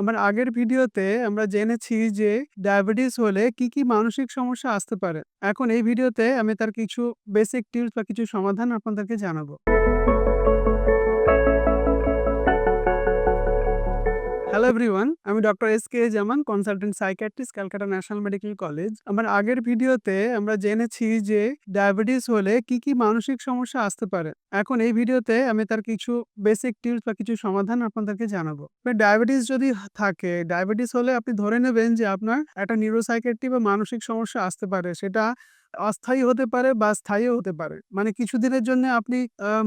আমার আগের ভিডিওতে আমরা জেনেছি যে ডায়াবেটিস হলে কি, কি মানসিক সমস্যা আসতে পারে। এখন এই ভিডিওতে আমি তার কিছু বেসিক টিপস বা কিছু সমাধান আপনাদেরকে জানাব। হ্যালো এভরিওয়ান, আমি doctor S K Zaman, consultant psychiatrist, Calcutta National Medical College. আমার আগের ভিডিওতে আমরা জেনেছি যে ডায়াবেটিস হলে কি, কি মানসিক সমস্যা আসতে পারে। এখন এই ভিডিওতে আমি তার কিছু বেসিক টিপস বা কিছু সমাধান আপনাদেরকে জানাব। ডায়াবেটিস যদি থাকে, ডায়াবেটিস হলে আপনি ধরে নেবেন যে আপনার একটা নিউরোসাইকিয়াট্রি বা মানসিক সমস্যা আসতে পারে। সেটা অস্থায়ী হতে পারে বা স্থায়ীও হতে পারে। মানে কিছুদিনের জন্য আপনি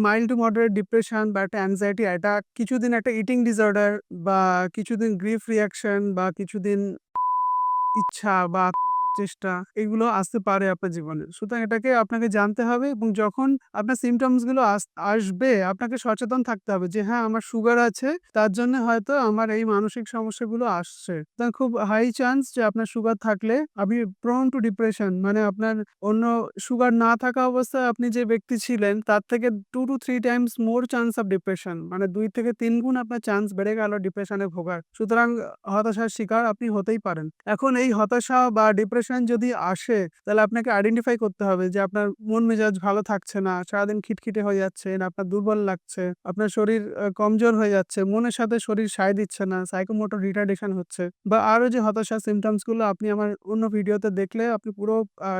মাইল্ড টু মডারেট ডিপ্রেশন বা একটা অ্যাংজাইটি অ্যাটাক, কিছুদিন একটা ইটিং ডিসঅর্ডার বা কিছুদিন গ্রিফ রিয়াকশন বা কিছুদিন ইচ্ছা বা চেষ্টা এগুলো আসতে পারে আপনার জীবনে। সুতরাং এটাকে আপনাকে জানতে হবে এবং যখন আপনার সিম্পটমসগুলো আসবে আপনাকে সচেতন থাকতে হবে যে হ্যাঁ, আমার সুগার আছে তার জন্য হয়তো আমার এই মানসিক সমস্যাগুলো আসছে। খুব হাই চান্স যে আপনার সুগার থাকলে আপনি প্রোন টু ডিপ্রেশন মানে আপনার অন্য সুগার না থাকা অবস্থায় আপনি যে ব্যক্তি ছিলেন তার থেকে two to three times more chance of depression মানে দুই থেকে তিন গুণ আপনার চান্স বেড়ে গেল ডিপ্রেশনে ভোগার। সুতরাং হতাশার শিকার আপনি হতেই পারেন। এখন এই হতাশা বা ডিপ্রেশন যদি আসে তাহলে আপনাকে আইডেন্টিফাই করতে হবে যে আপনার মন মেজাজ ভালো থাকছে না, সারাদিন খিটখিটে হয়ে যাচ্ছেন, আপনার দুর্বল লাগছে, আপনার শরীর কমজোর হয়ে যাচ্ছে, মনের সাথে শরীর সায় দিচ্ছে না, সাইকোমোটর রিটার্ডেশন হচ্ছে বা আরও যে হতাশা সিম্পটমসগুলো আপনি আমার অন্য ভিডিওতে দেখলে আপনি পুরো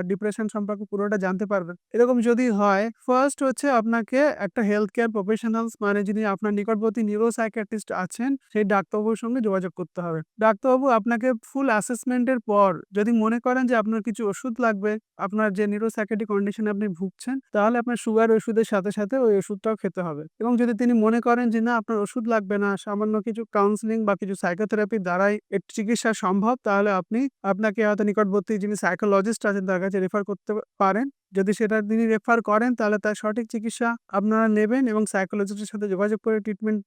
ডিপ্রেশন সম্পর্কে পুরোটা জানতে পারবেন। এরকম যদি হয় ফার্স্ট হচ্ছে আপনাকে একটা হেলথ কেয়ার প্রফেশনালস মানে যিনি আপনার নিকটবর্তী নিউরোসাইকিয়াট্রিস্ট আছেন সেই ডাক্তারবাবুর সঙ্গে যোগাযোগ করতে হবে। ডাক্তারবাবু আপনাকে ফুল অ্যাসেসমেন্ট এর পর যদি মনে করেন যে আপনার কিছু ওষুধ লাগবে, আপনার যে নিউরোসাইকিয়াট্রিক কন্ডিশন আপনি ভুগছেন, তাহলে আপনার সুগার ওষুধের সাথে, সাথে ওই ওষুধটাও খেতে হবে। এবং যদি তিনি মনে করেন যে না আপনার ওষুধ লাগবে না, সামান্য কিছু কাউন্সেলিং বা কিছু সাইকোথেরাপির দ্বারাই এর চিকিৎসা সম্ভব তাহলে আপনি আপনাকে হয়তো নিকটবর্তী যিনি সাইকোলজিস্ট আছেন তার কাছে রেফার করতে পারেন। যদি সেটা তিনি রেফার করেন তাহলে তার সঠিক চিকিৎসা আপনারা নেবেন এবং সাইকোলজিস্টের সাথে যোগাযোগ করে ট্রিটমেন্ট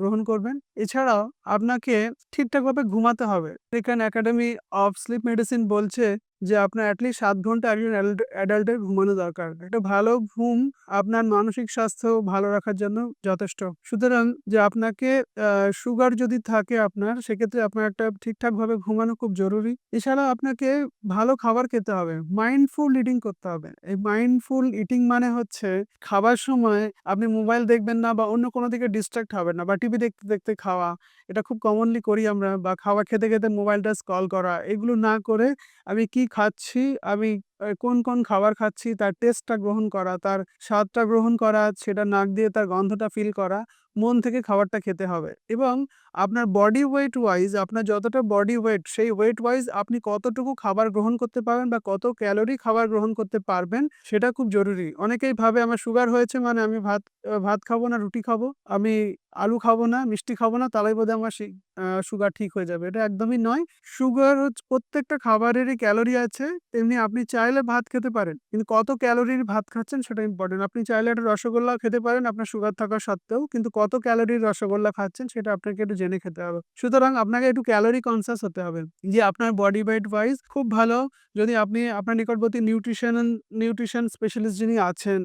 গ্রহণ করবেন। এছাড়াও আপনাকে ঠিকঠাকভাবে ঘুমাতে হবে। American Academy of Sleep Medicine বলছে যে আপনার অ্যাটলিস্ট সাত ঘণ্টা একজন অ্যাডাল্টের ঘুমানো দরকার। একটা ভালো ঘুম আপনার মানসিক স্বাস্থ্য ভালো রাখার জন্য যথেষ্ট। সুতরাং যে আপনাকে সুগার যদি থাকে আপনার সেক্ষেত্রে আপনার একটা ঠিকঠাকভাবে ঘুমানো খুব জরুরি। এছাড়াও আপনাকে ভালো খাবার খেতে হবে। মাইন্ডফুল ইটিং করতে হবে। এই মাইন্ডফুল ইটিং মানে হচ্ছে খাবার সময় আপনি মোবাইল দেখবেন না বা অন্য কোনো দিকে ডিস্ট্রাক্ট হবেন না বা টিভি দেখতে, দেখতে খাওয়া। এটা খুব কমনলি করি আমরা বা খাওয়া খেতে, খেতে মোবাইলটা স্ক্রল করা। এগুলো না করে আমি কি খাচ্ছি, আমি কোন, কোন খাবার খাচ্ছি তার টেস্টটা গ্রহণ করা, তার স্বাদটা গ্রহণ করা, সেটা নাক দিয়ে তার গন্ধটা ফিল করা, মন থেকে খাবারটা খেতে হবে। এবং আপনার বডি ওয়েট ওয়াইজ আপনার যতটা বডি ওয়েট সেই ওয়েট ওয়াইজ আপনি কতটুকু খাবার গ্রহণ করতে পারবেন বা কত ক্যালোরি খাবার গ্রহণ করতে পারবেন সেটা খুব জরুরি। অনেকেই ভাবে আমার সুগার হয়েছে মানে আমি ভাত ভাত খাব না, রুটি খাব, আমি আলু খাব না, মিষ্টি খাব না তাহলেই বোধহয় আমার সুগার ঠিক হয়ে যাবে। এটা একদমই নয়। সুগার প্রত্যেকটা খাবারেরই ক্যালোরি আছে। তেমনি আপনি চাইলে ভাত খেতে পারেন। কিন্তু কত ক্যালোরির ভাত খাচ্ছেন সেটা ইম্পর্টেন্ট আপনি চাইলে একটা রসগোল্লা খেতে পারেন, আপনার সুগার থাকা সত্ত্বেও। কিন্তু কত ক্যালোরির রসগোল্লা খাচ্ছেন সেটা আপনাকে একটু জেনে খেতে হবে। সুতরাং আপনাকে একটু ক্যালোরি কনসাস হতে হবে। যে আপনার বডি ওয়েট ওয়াইজ খুব ভালো যদি আপনি, আপনার নিকটবর্তী নিউট্রিশন নিউট্রিশন স্পেশালিস্ট যিনি আছেন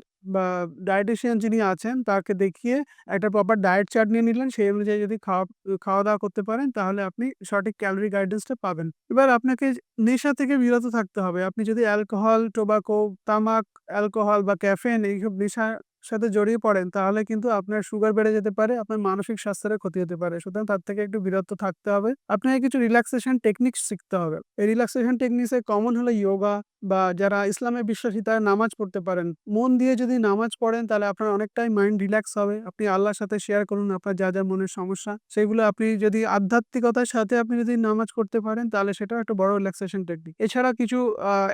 ডায়েটিশিয়ান যিনি আছেন তাকে দেখিয়ে একটা প্রপার ডায়েট চার্ট নিয়ে নিলেন। সেই অনুযায়ী যদি খাওয়া খাওয়া-দাওয়া করতে পারেন তাহলে আপনি সঠিক ক্যালোরি গাইডেন্সটা পাবেন। এবার আপনাকে নেশা থেকে বিরত থাকতে হবে। আপনি যদি অ্যালকোহল, টোবাকো, তামাক, অ্যালকোহল বা ক্যাফেন এইসব নেশার সাথে জড়িয়ে পড়েন তাহলে কিন্তু আপনার সুগার বেড়ে যেতে পারে, আপনার মানসিক স্বাস্থ্যের ক্ষতি হতে পারে। সুতরাং তার থেকে একটু বিরত থাকতে হবে। আপনাকে কিছু রিল্যাক্সেশন টেকনিকস শিখতে হবে। এই রিল্যাক্সেশন টেকনিকস কমন হলো ইয়োগা বা যারা ইসলামে বিশ্বাসী তারা নামাজ পড়তে পারেন। মন দিয়ে যদি নামাজ পড়েন তাহলে আপনার অনেকটাই মাইন্ড রিল্যাক্স হবে। আপনি আল্লাহর সাথে শেয়ার করুন আপনার যা, যা মনের সমস্যা। সেগুলো আপনি যদি আধ্যাত্মিকতার সাথে আপনি যদি নামাজ করতে পারেন তাহলে সেটাও একটা বড় রিল্যাক্সেশন টেকনিক। এছাড়া কিছু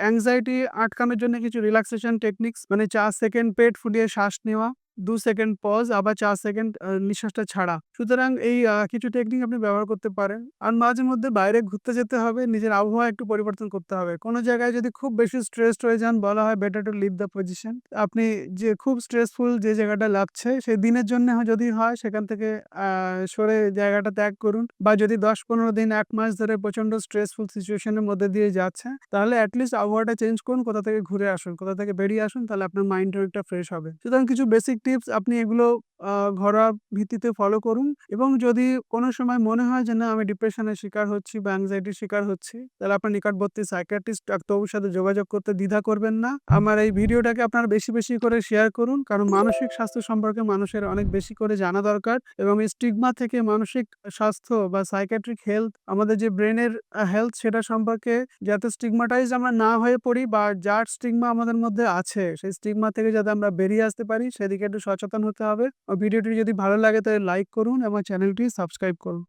অ্যাংজাইটি আটকানোর জন্য কিছু রিল্যাক্সেশন টেকনিকস মানে চার সেকেন্ড পেট ফুলিয়ে শ্বাস নেওয়া, ২ সেকেন্ড পজ আবার চার সেকেন্ড নিঃশ্বাসটা ছাড়া। সুতরাং এই কিছু টেকনিক আপনি ব্যবহার করতে পারেন। আর মাঝে মধ্যে বাইরে ঘুরতে যেতে হবে, নিজের আবহাওয়া একটু পরিবর্তন করতে হবে। কোনো জায়গায় যদি খুব বেশি স্ট্রেসড হয়ে যান বলা হয় better to leave the position. আপনি যে খুব স্ট্রেসফুল যে জায়গাটা লাগছে সেই দিনের জন্য যদি হয় সেখান থেকে সরে জায়গাটা ত্যাগ করুন বা যদি দশ পনেরো দিন এক মাস ধরে প্রচণ্ড স্ট্রেসফুল সিচুয়েশনের মধ্যে দিয়ে যাচ্ছে তাহলে এট লিস্ট আবহাওয়াটা চেঞ্জ করুন, কোথা থেকে ঘুরে আসুন, কোথা থেকে বেরিয়ে আসুন তাহলে আপনার মাইন্ড অনেকটা ফ্রেশ হবে। সুতরাং কিছু বেসিক টিপস আপনি এগুলো ঘরোয়া ভিত্তিতে ফলো করুন এবং যদি কোনো সময় মনে হয় যে না আমি ডিপ্রেশনের শিকার হচ্ছি বা অ্যাংজাইটির শিকার হচ্ছি, তাহলে আপনার নিকটবর্তী সাইকিয়াট্রিস্ট ডাক্তারবাবুর সাথে যোগাযোগ করতে দ্বিধা করবেন না। আমার এই ভিডিওটাকে আপনারা বেশি, বেশি করে শেয়ার করুন। কারণ মানসিক স্বাস্থ্য সম্পর্কে মানুষের অনেক বেশি করে জানা দরকার এবং স্টিগমা থেকে মানসিক স্বাস্থ্য বা সাইকিয়াট্রিক হেলথ আমাদের যে ব্রেনের হেলথ সেটা সম্পর্কে যাতে স্টিগমাটাইজড আমরা না হয়ে পড়ি বা যার স্টিগমা আমাদের মধ্যে আছে, সেই স্টিগমা থেকে যাতে আমরা বেরিয়ে আসতে পারি সেদিকে একটু সচেতন হতে হবে। ভিডিওটি যদি ভালো লাগে তাহলে লাইক করুন এবং চ্যানেলটি সাবস্ক্রাইব করুন।